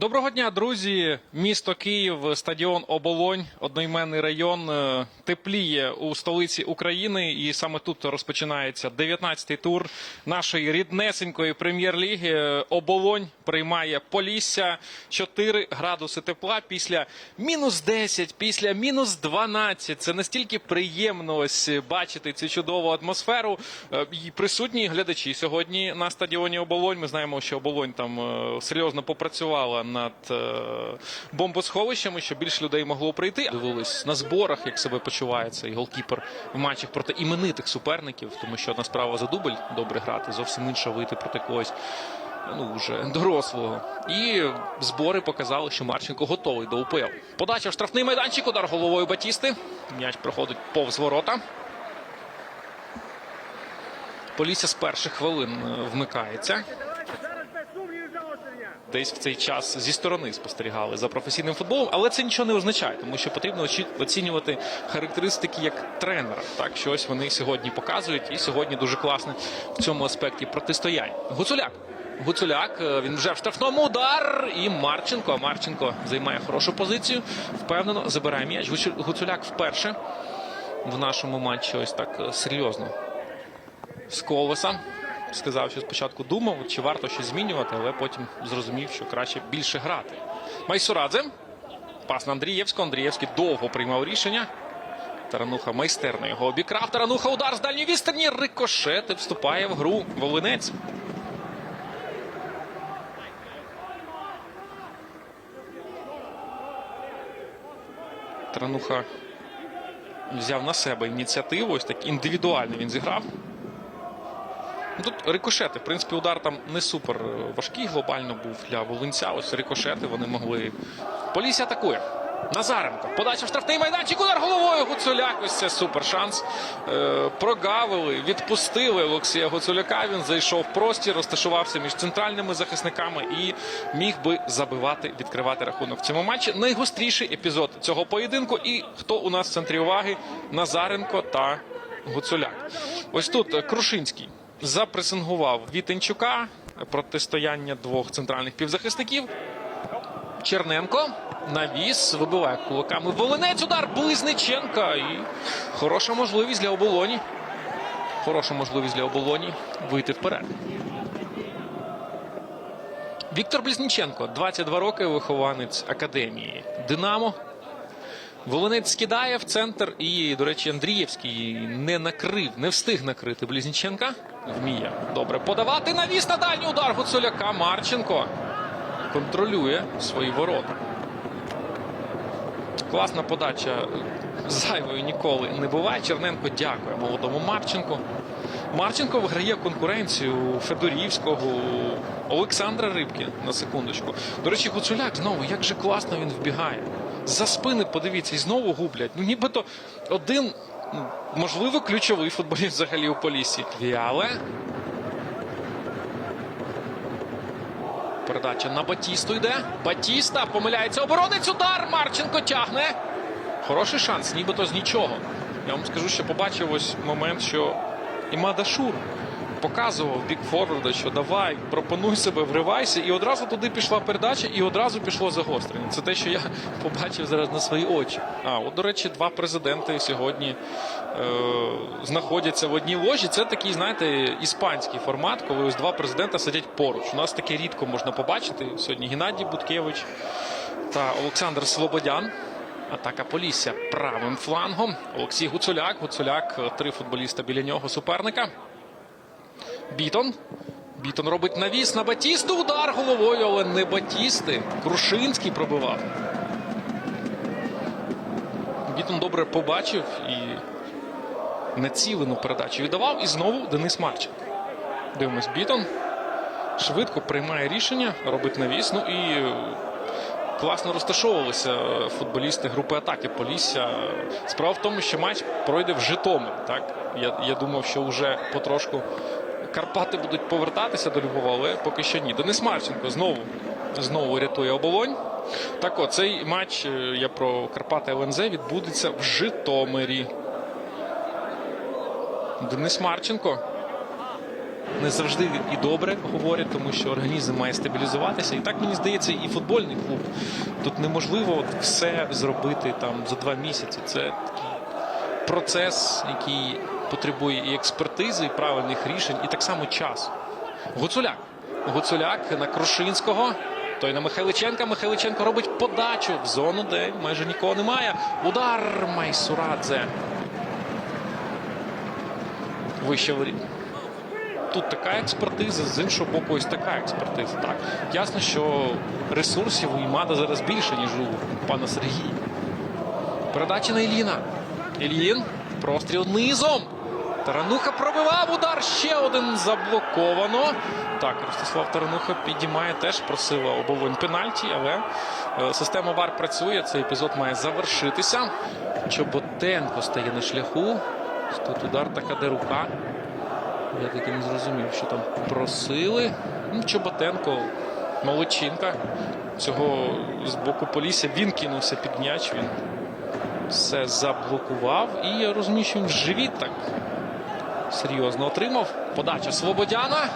Доброго дня, друзі. Місто Київ, стадіон Оболонь, одноіменний район е, тепліє у столиці України, і саме тут розпочинається 19-й тур нашої ріднесенької прем'єр-ліги. Оболонь приймає Полісся 4 градуси тепла після мінус 10, після мінус 12. Це настільки приємно ось бачити цю чудову атмосферу. Е, І присутні глядачі сьогодні на стадіоні Оболонь. Ми знаємо, що Оболонь там е, серйозно попрацювала над е, бомбосховищами, щоб більше людей могло прийти. Дивились на зборах, як себе почуває цей голкіпер в матчах проти іменитих суперників, тому що одна справа за дубль добре грати, зовсім інша вийти проти когось. Ну, вже дорослого. І збори показали, що Марченко готовий до УПЛ. Подача в штрафний майданчик, удар головою Батісти. М'яч проходить повз ворота. Полісся з перших хвилин е, вмикається. Десь в цей час зі сторони спостерігали за професійним футболом, але це нічого не означає, тому що потрібно оцінювати характеристики як тренера. Так, що ось вони сьогодні показують, і сьогодні дуже класне в цьому аспекті протистояння. Гуцуляк. Гуцуляк, е, він вже в штрафному удар. І Марченко. Марченко займає хорошу позицію. Впевнено, забирає м'яч. Гуцу- Гуцуляк вперше в нашому матчі ось так е, серйозно з колеса. Сказав, що спочатку думав, чи варто щось змінювати, але потім зрозумів, що краще більше грати. Майсурадзе. Пас на Андрієвського. Андрієвський довго приймав рішення. Тарануха майстерно його обікрав. Тарануха удар з дальньої відстані. Рикошет і вступає в гру Волинець. Тарануха взяв на себе ініціативу. Ось так індивідуально він зіграв. Ну, Тут рикошети. В принципі, удар там не супер е, важкий глобально був для Волинця. Ось рикошети вони могли. Полісся атакує. Назаренко. Подача в штрафний майданчик. Удар головою. Гуцуляк. Ось це супер шанс. Е, прогавили, відпустили Олексія Гуцуляка. Він зайшов в простір, розташувався між центральними захисниками і міг би забивати, відкривати рахунок в цьому матчі. Найгостріший епізод цього поєдинку. І хто у нас в центрі уваги? Назаренко та Гуцуляк. Ось тут е, Крушинський запресингував Вітенчука. Протистояння двох центральних півзахисників. Черненко навіс, вибиває кулаками Волинець. Удар Близниченка. І хороша можливість для оболоні. Хороша можливість для оболоні вийти вперед. Віктор Близніченко, 22 роки, вихованець академії Динамо. Волинець скидає в центр і, до речі, Андрієвський не накрив, не встиг накрити Близніченка. Вміє добре подавати. Навіс на дальній удар Гуцуляка. Марченко контролює свої ворота. Класна подача. Зайвою ніколи не буває. Черненко дякує молодому Марченку. Марченко виграє конкуренцію Федорівського, Олександра Рибки на секундочку. До речі, Гуцуляк знову, як же класно він вбігає. За спини подивіться, і знову гублять. Ну нібито один, можливо, ключовий футболіст взагалі у Полісі. Віале. Передача на Батісту йде. Батіста помиляється. Оборонець удар. Марченко тягне. Хороший шанс, нібито з нічого. Я вам скажу, що побачив ось момент, що Імада Шур показував бік форварда, що давай, пропонуй себе, вривайся. І одразу туди пішла передача, і одразу пішло загострення. Це те, що я побачив зараз на свої очі. А, от, до речі, два президенти сьогодні е, знаходяться в одній ложі. Це такий, знаєте, іспанський формат, коли ось два президента сидять поруч. У нас таке рідко можна побачити. Сьогодні Геннадій Буткевич та Олександр Слободян. Атака Полісся правим флангом. Олексій Гуцуляк. Гуцуляк, е, три футболіста біля нього суперника. Бітон. Бітон робить навіс на Батісту. Удар головою, але не Батісти. Крушинський пробивав. Бітон добре побачив і націлену передачу віддавав. І знову Денис Марченко. Дивимось, Бітон. Швидко приймає рішення, робить навіс. Ну і класно розташовувалися футболісти групи атаки Полісся. Справа в тому, що матч пройде в Житомир. Так? Я, я думав, що вже потрошку Карпати будуть повертатися до Львова, але поки що ні. Денис Марченко знову, знову рятує оболонь. Так от, цей матч, е, я про Карпати ЛНЗ, відбудеться в Житомирі. Денис Марченко. Не завжди і добре говорять, тому що організм має стабілізуватися. І так мені здається, і футбольний клуб. Тут неможливо от все зробити там за два місяці. Це такий процес, який потребує і експертизи, і правильних рішень, і так само часу. Гуцуляк. Гуцуляк на Крушинського. Той на Михайличенка. Михайличенко робить подачу в зону, де майже нікого немає. Удар Майсурадзе. Вище воріт. Тут така експертиза, з іншого боку, ось така експертиза. Так, ясно, що ресурсів у Імада зараз більше, ніж у пана Сергія. Передача на Ілліна. Ільїн. Простріл низом. Тарануха пробивав удар. Ще один заблоковано. Так, Ростислав Тарануха підіймає теж просила оболонь пенальті, але е, система ВАР працює. Цей епізод має завершитися. Чоботенко стає на шляху. Тут удар така де рука. Я таки не зрозумів, що там просили. Ну, Чоботенко, молодчинка. Цього з боку Полісся він кинувся під м'яч. Він все заблокував. І я розумію, що він в живіт так серйозно отримав. Подача Свободяна.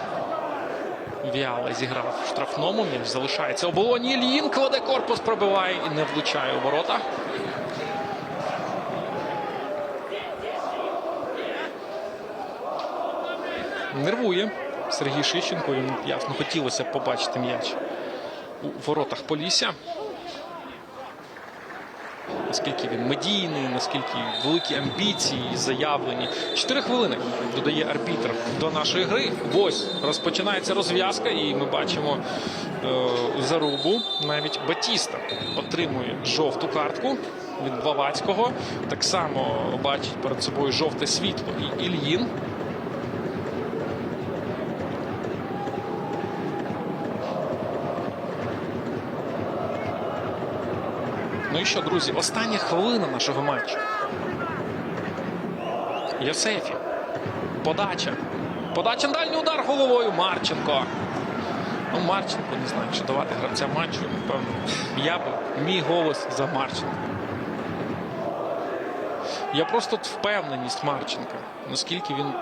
Вяло зіграв в штрафному. М'яч залишається оболоні. Ільїн кладе корпус, пробиває і не влучає у ворота. Нервує Сергій Шищенко. Йому ясно хотілося побачити м'яч у воротах Полісся. Наскільки він медійний, наскільки великі амбіції заявлені. Чотири хвилини додає арбітр до нашої гри. Ось розпочинається розв'язка, і ми бачимо е, зарубу. Навіть Батіста отримує жовту картку від Блавацького. Так само бачить перед собою жовте світло і Ільїн. Що, друзі, остання хвилина нашого матчу. Йосефі. Подача. Подача дальній удар головою. Марченко. Ну, Марченко не знаю, що давати гравця матчу. Напевно, я би мій голос за Марченко. Я просто от впевненість Марченка, наскільки він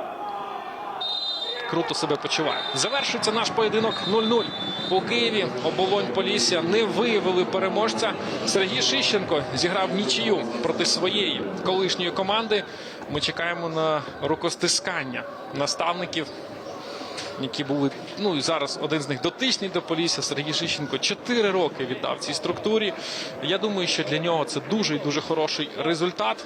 круто себе почуває. Завершується наш поєдинок 0-0 у Києві. Оболонь Полісся не виявили переможця. Сергій Шищенко зіграв нічию проти своєї колишньої команди. Ми чекаємо на рукостискання наставників. Які були ну і зараз один з них дотичний до Полісся. Сергій Шищенко 4 роки віддав цій структурі. Я думаю, що для нього це дуже і дуже хороший результат.